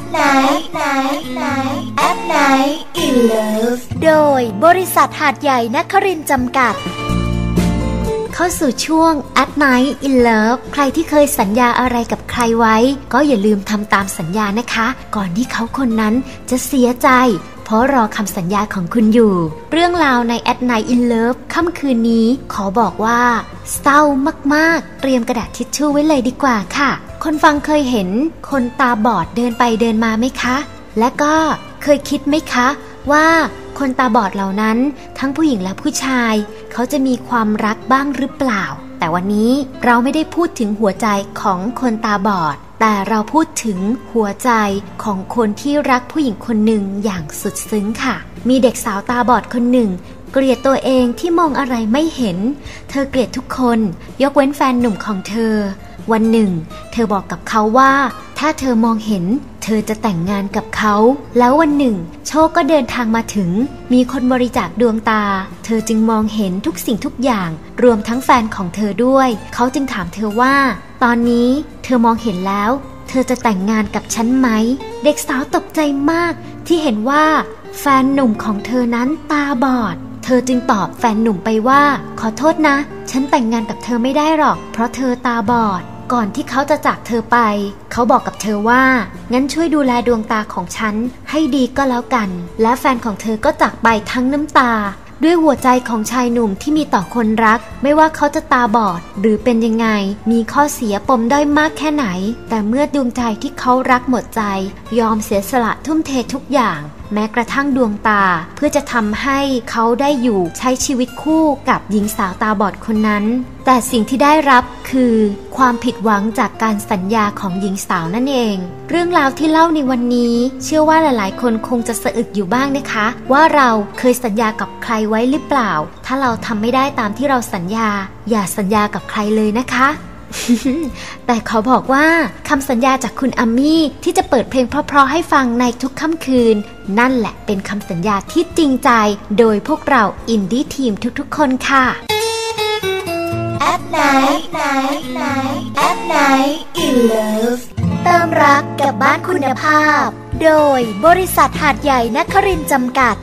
ปไหนไหนไหนแอปไหนอินเลิฟโดยบริษัทหาดใหญ่นครินจำกัด เข้าสู่ช่วง at night in love ใครที่เคยสัญญาอะไรกับใครไว้ ก็อย่าลืมทำตามสัญญานะคะ ก่อนที่เขาคนนั้นจะเสียใจเพราะรอคำสัญญาของคุณอยู่ เรื่องราวใน at night in love ค่ำคืนนี้ขอบอกว่า เศร้ามากๆ เตรียมกระดาษทิชชู่ไว้เลยดีกว่าค่ะ คนฟังเคยเห็นคนตาบอดเดินไปเดินมาไหมคะ และก็เคยคิดไหมคะ ว่าคนตาบอดเหล่านั้น ทั้งผู้หญิงและผู้ชาย เขาจะมีความรักบ้างหรือเปล่า แต่วันนี้เราไม่ได้พูดถึงหัวใจของคนตาบอด แต่เราพูดถึงหัวใจของคนที่รักผู้หญิงคนหนึ่งอย่างสุดซึ้งค่ะ มีเด็กสาวตาบอดคนหนึ่ง เกลียดตัวเองที่มองอะไรไม่เห็น เธอเกลียดทุกคน ยกเว้นแฟนหนุ่มของเธอ วันหนึ่ง เธอบอกกับเขาว่า ถ้าเธอมองเห็น เธอจะแต่งงานกับเขา แล้ววันหนึ่ง โชคก็เดินทางมาถึง มีคนบริจาคดวงตา เธอจึงมองเห็นทุกสิ่งทุกอย่าง รวมทั้งแฟนของเธอด้วย เขาจึงถามเธอว่า ตอนนี้เธอมองเห็นแล้ว เธอจะแต่งงานกับฉันไหม เด็กสาวตกใจมากที่เห็นว่าแฟนหนุ่มของเธอนั้นตาบอด เธอจึงตอบแฟนหนุ่มไปว่า ขอโทษนะ ฉันแต่งงานกับเธอไม่ได้หรอก เพราะเธอตาบอด ก่อนที่เขาจะจากเธอไป เขาบอกกับเธอว่า งั้นช่วยดูแลดวงตาของฉัน ให้ดีก็แล้วกัน และแฟนของเธอก็จากไปทั้งน้ำตา ด้วยหัวใจของชายหนุ่มที่มีต่อคนรัก ไม่ว่าเขาจะตาบอด หรือเป็นยังไง มีข้อเสียปมด้อยมากแค่ไหน แต่เมื่อดวงใจที่เขารักหมดใจ ยอมเสียสละทุ่มเททุกอย่าง แม้กระทั่งดวงตา เพื่อจะทำให้เขาได้อยู่ใช้ชีวิตคู่กับหญิงสาวตาบอดคนนั้น แต่สิ่งที่ได้รับคือความผิดหวังจากการสัญญาของหญิงสาวนั่นเอง เรื่องราวที่เล่าในวันนี้ เชื่อว่าหลายๆ คนคงจะสะอึกอยู่บ้างนะคะ ว่าเราเคยสัญญากับใครไว้หรือเปล่า ถ้าเราทำไม่ได้ตามที่เราสัญญา อย่าสัญญากับใครเลยนะคะ แต่ขอบอกว่าคำสัญญาจากคุณอัมมี่ที่จะเปิดเพลงเพราะๆให้ฟังในทุกค่ำคืน นั่นแหละเป็นคำสัญญาที่จริงใจ โดยพวกเราอินดี้ทีมทุกๆคนค่ะแอปไหนไหนไหนแอปไหนอินเลิฟเติมรักกับบ้านคุณภาพ โดยบริษัทหาดใหญ่นครินทร์จำกัด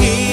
He